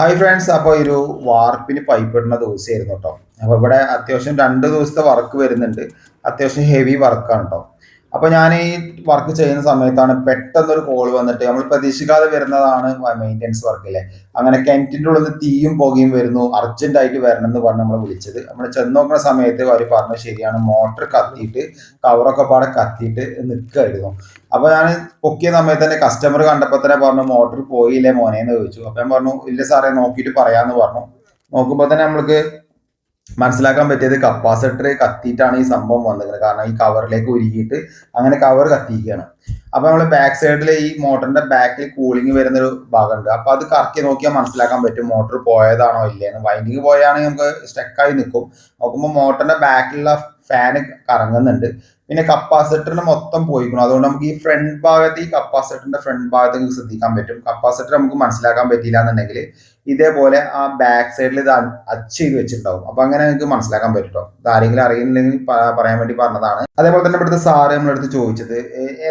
Hi friends അപ്പോൾ ഒരു വാർപ്പിന് pipe ഇടുന്ന ദിവസമായിരുന്നു കേട്ടോ. അപ്പോൾ ഇവിടെ അത്യാവശ്യം രണ്ട് ദിവസത്തെ വർക്ക് വരുന്നുണ്ട്. അത്യാവശ്യം ഹെവി വർക്കാണ് കേട്ടോ. അപ്പോൾ ഞാൻ ഈ വർക്ക് ചെയ്യുന്ന സമയത്താണ് പെട്ടെന്ന് ഒരു കോൾ വന്നിട്ട് നമ്മൾ പ്രതീക്ഷിക്കാതെ വരുന്നതാണ് മെയിന്റെനൻസ് വർക്ക് അല്ലേ അങ്ങനെ കിണറ്റിന്റെ ഉള്ളിൽ നിന്ന് തീയും പുകയും വരുന്നു അർജന്റ് ആയിട്ട് വരണം എന്ന് പറഞ്ഞ് നമ്മൾ വിളിച്ചത്. നമ്മൾ ചെന്ന് നോക്കുന്ന സമയത്ത് അവർ പറഞ്ഞു ശരിയാണ് മോട്ടർ കത്തിയിട്ട് കവറൊക്കെ പാടെ കത്തിയിട്ട് നിൽക്കുമായിരുന്നു അപ്പൊ ഞാൻ പൊക്കിയ സമയത്ത് തന്നെ കസ്റ്റമർ കണ്ടപ്പോൾ തന്നെ പറഞ്ഞു മോട്ടർ പോയില്ലേ മോനെ? എന്ന് ചോദിച്ചു. അപ്പം ഞാൻ പറഞ്ഞു ഇല്ല സാറേ നോക്കിയിട്ട് പറയാന്ന് പറഞ്ഞു. നോക്കുമ്പോൾ തന്നെ നമ്മൾക്ക് മനസ്സിലാക്കാൻ പറ്റിയത് കപ്പാസിറ്റർ കത്തിയിട്ടാണ് ഈ സംഭവം വന്നത് കാരണം ഈ കവറിലേക്ക് ഉരുകിയിട്ട് അങ്ങനെ കവർ കത്തിയിരിക്കുകയാണ്. അപ്പൊ നമ്മൾ ബാക്ക് സൈഡിൽ ഈ മോട്ടറിന്റെ ബാക്കിൽ കൂളിംഗ് വരുന്ന ഒരു ഭാഗമുണ്ട്. അപ്പൊ അത് കറക്കി നോക്കിയാൽ മനസ്സിലാക്കാൻ പറ്റും മോട്ടർ പോയതാണോ ഇല്ലേന്ന്. വൈൻഡിങ് പോയാണെങ്കിൽ നമുക്ക് സ്റ്റക്കായി നിൽക്കും. നോക്കുമ്പോൾ മോട്ടറിന്റെ ബാക്കിലുള്ള ഫാന് കറങ്ങുന്നുണ്ട്. പിന്നെ കപ്പാസിറ്ററിന് മൊത്തം പോയിക്കണം. അതുകൊണ്ട് നമുക്ക് ഈ ഫ്രണ്ട് ഭാഗത്ത് ഈ കപ്പാസിറ്ററിന്റെ ഫ്രണ്ട് ഭാഗത്ത് ശ്രദ്ധിക്കാൻ പറ്റും. കപ്പാസിറ്റർ നമുക്ക് മനസ്സിലാക്കാൻ പറ്റിയില്ല എന്നുണ്ടെങ്കിൽ ഇതേപോലെ ആ ബാക്ക് സൈഡിൽ ഇത് അച്ച് ചെയ്ത് വെച്ചിട്ടുണ്ടാവും. അപ്പൊ അങ്ങനെ നിങ്ങൾക്ക് മനസ്സിലാക്കാൻ പറ്റും. ഇത് ആരെങ്കിലും അറിയുന്നില്ലെങ്കിൽ പറയാൻ വേണ്ടി പറഞ്ഞതാണ്. അതേപോലെ തന്നെ ഇവിടുത്തെ സാറ് നമ്മളെടുത്ത് ചോദിച്ചത്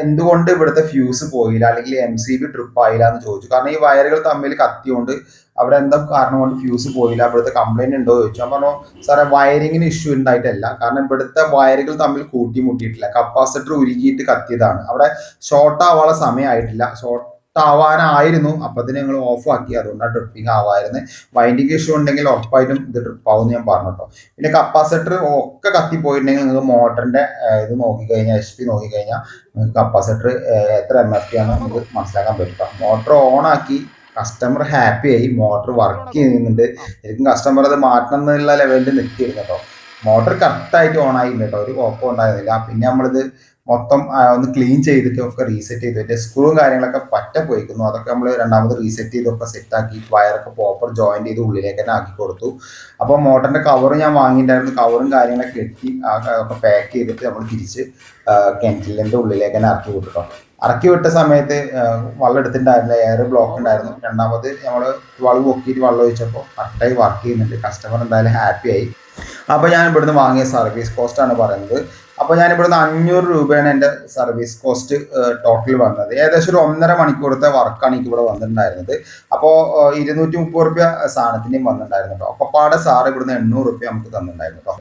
എന്തുകൊണ്ട് ഇവിടുത്തെ ഫ്യൂസ് പോയില്ല? അല്ലെങ്കിൽ എം സി ബി ട്രിപ്പ് ആയില്ല എന്ന് ചോദിച്ചു. കാരണം ഈ വയറുകൾ തമ്മിൽ കത്തിയോണ്ട് അവിടെ എന്താ കാരണം കൊണ്ട് ഫ്യൂസ് പോയില്ല? ഇവിടുത്തെ കംപ്ലൈന്റ് ഉണ്ടോ ചോദിച്ചു. ഞാൻ പറഞ്ഞു സാറേ വയറിങ്ങിന് ഇഷ്യൂ ഉണ്ടായിട്ടല്ല. കാരണം ഇവിടുത്തെ വയറുകൾ തമ്മിൽ കൂട്ടിമുട്ടിയിട്ടില്ല. കപ്പാസിറ്റർ ഉരുകിയിട്ട് കത്തിയതാണ്. അവിടെ ഷോർട്ട് ആവാനുള്ള സമയമായിട്ടില്ല. ഷോർട്ട് ആവാനായിരുന്നു തന്നെ ഞങ്ങൾ ഓഫ് ആക്കി. അതുകൊണ്ടാണ് ട്രിപ്പിംഗ് ആവായിരുന്നു വൈൻഡിങ് ഇഷ്യൂ ഉണ്ടെങ്കിൽ ഉറപ്പായിട്ടും ഇത് ട്രിപ്പ് ആവും ഞാൻ പറഞ്ഞു കേട്ടോ. പിന്നെ കപ്പാസിറ്റർ ഒക്കെ കത്തിപ്പോയിട്ടുണ്ടെങ്കിൽ നിങ്ങൾക്ക് മോട്ടറിന്റെ ഇത് നോക്കിക്കഴിഞ്ഞാൽ എച്ച് പി നോക്കിക്കഴിഞ്ഞാൽ നിങ്ങൾക്ക് കപ്പാസിറ്റർ എത്ര എം എഫ് ടി ആണ് നമുക്ക് മനസ്സിലാക്കാൻ പറ്റും മോട്ടർ ഓൺ ആക്കി കസ്റ്റമർ ഹാപ്പി ആയി. മോട്ടർ വർക്ക് ചെയ്യുന്നുണ്ട് ശരിക്കും കസ്റ്റമർ അത് മാറ്റണം എന്നുള്ള ലെവലിൽ നിൽക്കിയിരുന്നു കേട്ടോ. മോട്ടർ കറക്റ്റായിട്ട് ഓൺ ആയില്ല കേട്ടോ. ഒരു കുഴപ്പം ഉണ്ടായിരുന്നില്ല. പിന്നെ നമ്മളിത് മൊത്തം ഒന്ന് ക്ലീൻ ചെയ്തിട്ട് ഒക്കെ റീസെറ്റ് ചെയ്തിട്ട് സ്ക്രൂവും കാര്യങ്ങളൊക്കെ പറ്റ പോയിക്കുന്നു. അതൊക്കെ നമ്മൾ രണ്ടാമത് റീസെറ്റ് ചെയ്തൊക്കെ സെറ്റ് ആക്കി വയറൊക്കെ പ്രോപ്പർ ജോയിൻ ചെയ്ത് ഉള്ളിലേക്ക് തന്നെ ആക്കി കൊടുത്തു. അപ്പോൾ മോട്ടറിന്റെ കവർ ഞാൻ വാങ്ങിയിട്ടുണ്ടായിരുന്നു. കവറും കാര്യങ്ങളൊക്കെ ആ ഒക്കെ പാക്ക് ചെയ്തിട്ട് നമ്മൾ തിരിച്ച് കിണറ്റിലിന്റെ ഉള്ളിലേക്ക് തന്നെ ഇറക്കി വിട്ടു കേട്ടോ ഇറക്കി വിട്ട സമയത്ത് വെള്ളം എടുത്തിട്ടുണ്ടായിരുന്നില്ല. എയർ ബ്ലോക്ക് ഉണ്ടായിരുന്നു. രണ്ടാമത് നമ്മൾ വളവ് പൊക്കിയിട്ട് വെള്ളം ഒഴിച്ചപ്പോൾ കറക്റ്റായി വർക്ക് ചെയ്യുന്നുണ്ട്. കസ്റ്റമർ എന്തായാലും ഹാപ്പി ആയി. അപ്പോൾ ഞാൻ ഇവിടുന്ന് വാങ്ങിയ സർവീസ് കോസ്റ്റ് ആണ് പറയുന്നത്. അപ്പോൾ ഞാൻ ഇവിടുന്ന് അഞ്ഞൂറ് രൂപയാണ് എന്റെ സർവീസ് കോസ്റ്റ് ടോട്ടൽ വന്നത്. ഏകദേശം ഒരു ഒന്നര മണിക്കൂറത്തെ വർക്കാണ് എനിക്ക് ഇവിടെ വന്നിട്ടുണ്ടായിരുന്നത്. അപ്പോൾ ഇരുന്നൂറ്റി മുപ്പത് റുപ്യ സാധനത്തിന്റെയും വന്നിട്ടുണ്ടായിരുന്നു കേട്ടോ. അപ്പോൾ പാടെ സാറ് ഇവിടുന്ന് എണ്ണൂറ് റുപ്യ നമുക്ക് തന്നിട്ടുണ്ടായിരുന്നു കേട്ടോ.